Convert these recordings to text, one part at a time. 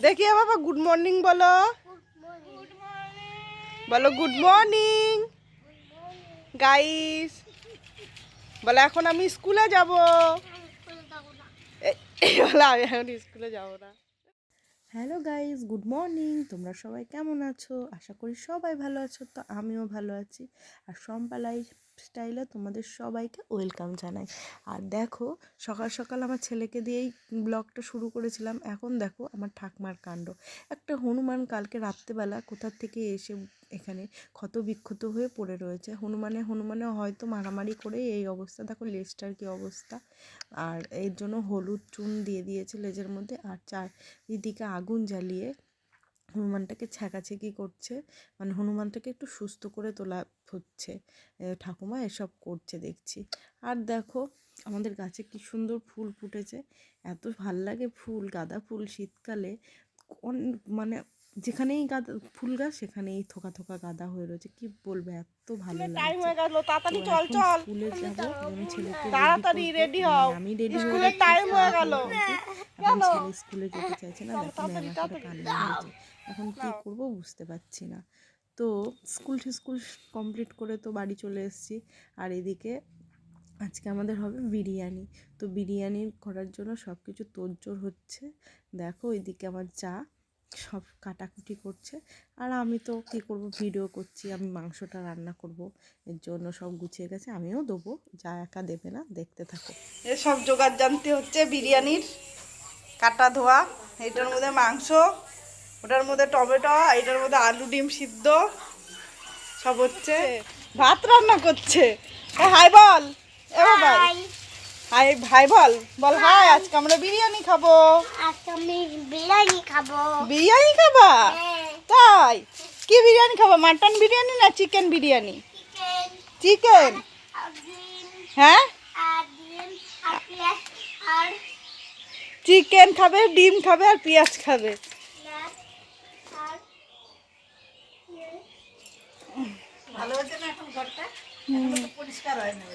দেখি বাবা good morning বলো। বলো গুড মর্নিং গাইস বলে, এখন আমি স্কুলে যাব। বলে, আমি এখন স্কুলে যাব না। হ্যালো গাইস গুড মর্নিং তোমরা সবাই কেমন আছো? আশা করি সবাই ভালো আছো, তো আমিও ভালো আছি। আর সম্পা স্টাইলে তোমাদের সবাইকে ওয়েলকাম জানাই। আর দেখো, সকাল সকাল আমার ছেলেকে দিয়েই ব্লগটা শুরু করেছিলাম। এখন দেখো, আমার ঠাকমার কাণ্ড। একটা হনুমান কালকে রাত্রেবেলা কোথার থেকে এসে এখানে ক্ষত বিক্ষত হয়ে পড়ে রয়েছে। হনুমানে হনুমানে হয়তো মারামারি করে এই অবস্থা। দেখো, লেজটার কি অবস্থা। আর এর জন্য হলুদ চুন দিয়ে দিয়েছে লেজের মধ্যে। আর চারিদিকে আগুন জ্বালিয়ে হনুমানটাকে ছ্যাঁকাছেঁকি করছে। মানে হনুমানটাকে একটু সুস্থ করে তোলা হচ্ছে। ঠাকুমা এসব করছে দেখছি। আর দেখো, আমাদের গাছে কি সুন্দর ফুল ফুটেছে। এত ভালো লাগে ফুল, গাঁদা ফুল শীতকালে। মানে যেখানেই গাঁদা ফুল গাছ সেখানেই থোকা থোকা গাঁদা হয়ে রয়েছে। কি বলব এত ভালো টাইম হয়ে গেল তাড়াতাড়ি চল চল। স্কুলে যাব যেমন ছেলেকে তাড়াতাড়ি করব। হও। আমি রেডি হয়ে গেল। এখন ছেলে স্কুলে যেতে চাইছে না দেখো ম্যাম করে কান্না হয়েছে। এখন কি করব বুঝতে পারছি না। তো স্কুল স্কুল কমপ্লিট করে তো বাড়ি চলে এসেছি। আর এদিকে আজকে আমাদের হবে বিরিয়ানি। তো বিরিয়ানি করার জন্য সব কিছু তোড়জোড় হচ্ছে। দেখো এদিকে আমার যা সব কাটাকুটি করছে। আর আমি তো কী করব? ভিডিও করছি আমি মাংসটা রান্না করব এর জন্য সব গুছিয়ে গেছে আমিও দেবো যা একা দেবে না দেখতে থাকো। সব জোগাড় জানতে হচ্ছে বিরিয়ানির কাটা ধোয়া এটার মধ্যে মাংস ওটার মধ্যে টমেটো এটার মধ্যে আলু ডিম সিদ্ধ সব হচ্ছে। ভাত রান্না করছে। হাই বল এ ভাই হাই ভাই বল বল হাই। আজকে আমরা বিরিয়ানি খাব। আজকে আমি বিরিয়ানি খাব। বিরিয়ানি খাবা? হ্যাঁ, তাই? কি বিরিয়ানি খাব মাটন বিরিয়ানি না চিকেন বিরিয়ানি? চিকেন? হ্যাঁ? চিকেন খাবে ডিম খাবে আর পেঁয়াজ খাবে পেঁয়াজ আর ভালো হচ্ছে না এখন ঘরটা পরিষ্কার হয় না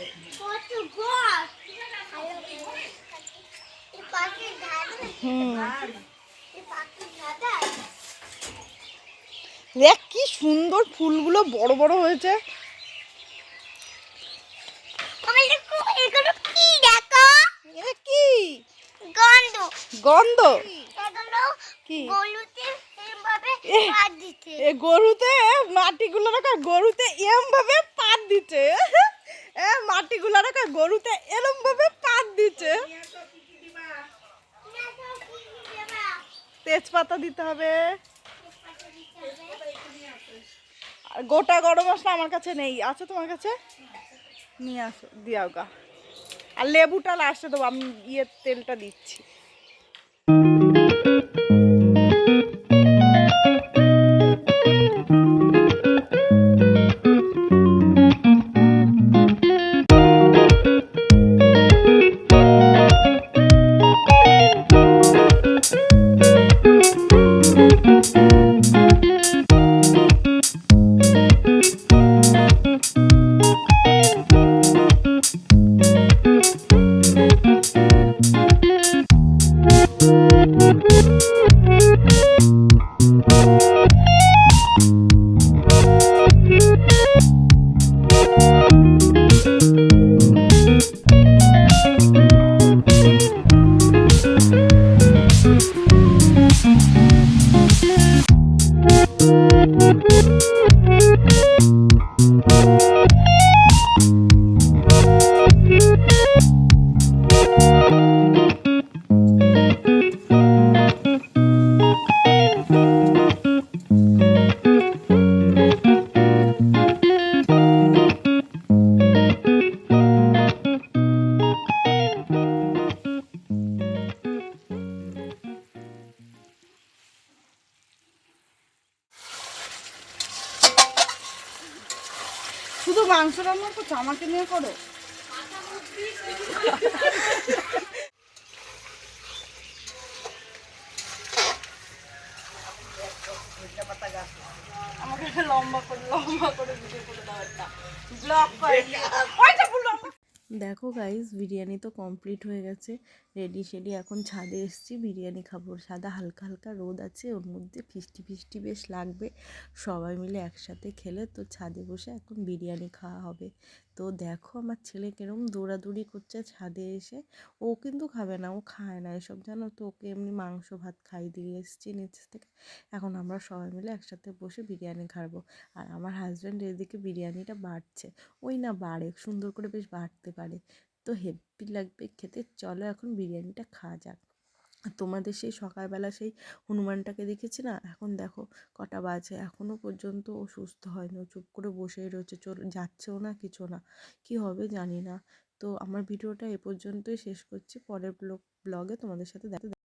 দেখ কি সুন্দর ফুলগুলো বড় বড় হয়েছে। আমি দেখো এগুলো কি দেখো? এ কি? গন্ধ। গন্ধ? কি? গরুতে মাটিগুলো রাখা গরুতে এরম ভাবে পাত দিচ্ছে এ মাটিগুলো রাখা গরুতে এরম ভাবে পাত দিচ্ছে তেজপাতা দিতে হবে। আর গোটা গরম মশলা আমার কাছে নেই। আছে তোমার কাছে? নিয়ে আসো দিয়াও গা আর লেবুটা লাস্টে দেবো আমি ইয়ে তেলটা দিচ্ছি। মাংস রান্না করছ? আমাকে নিয়ে করো। আমাকে লম্বা করে লম্বা করে ভিডিও করে দাও একটা। ব্লগ করে। দেখো গাইস বিরিয়ানি তো কমপ্লিট হয়ে গেছে। রেডি শেডি এখন ছাদে এসছি, বিরিয়ানি খাব। সাদা হালকা হালকা রোদ আছে, ওর মধ্যে ফিস্টি ফিস্টি বেশ লাগবে। সবাই মিলে একসাথে খেলে, তো ছাদে বসে এখন বিরিয়ানি খাওয়া হবে। তো দেখো আমার ছেলে কিরম দৌড়াদৌড়ি করছে ছাদে এসে। ও কিন্তু খাবে না, ও খায় না এসব, জানো তো? ওকে এমনি মাংস, ভাত খাই দিয়ে এসছি নিচ থেকে। এখন আমরা সবাই মিলে একসাথে বসে বিরিয়ানি খাব। আর আমার হাজব্যান্ড এদিকে বিরিয়ানিটা বাড়ছে। ওই না বাড়ে, সুন্দর করে বেশ বাড়তে পারে। তো হেভি লাগবে খেতে। চলো এখন বিরিয়ানিটা খাওয়া যাক। তোমাদের সেই সকালবেলা সেই হনুমানটাকে দেখেছি না? এখন দেখো কটা বাজে এখনও পর্যন্ত ও সুস্থ হয়নি। ও চুপ করে বসেই রয়েছে। চল যাচ্ছেও না, কিছু না। কি হবে জানি না। তো আমার ভিডিওটা এ পর্যন্তই শেষ করছি। পরের ব্লগ, ব্লগে তোমাদের সাথে দেখা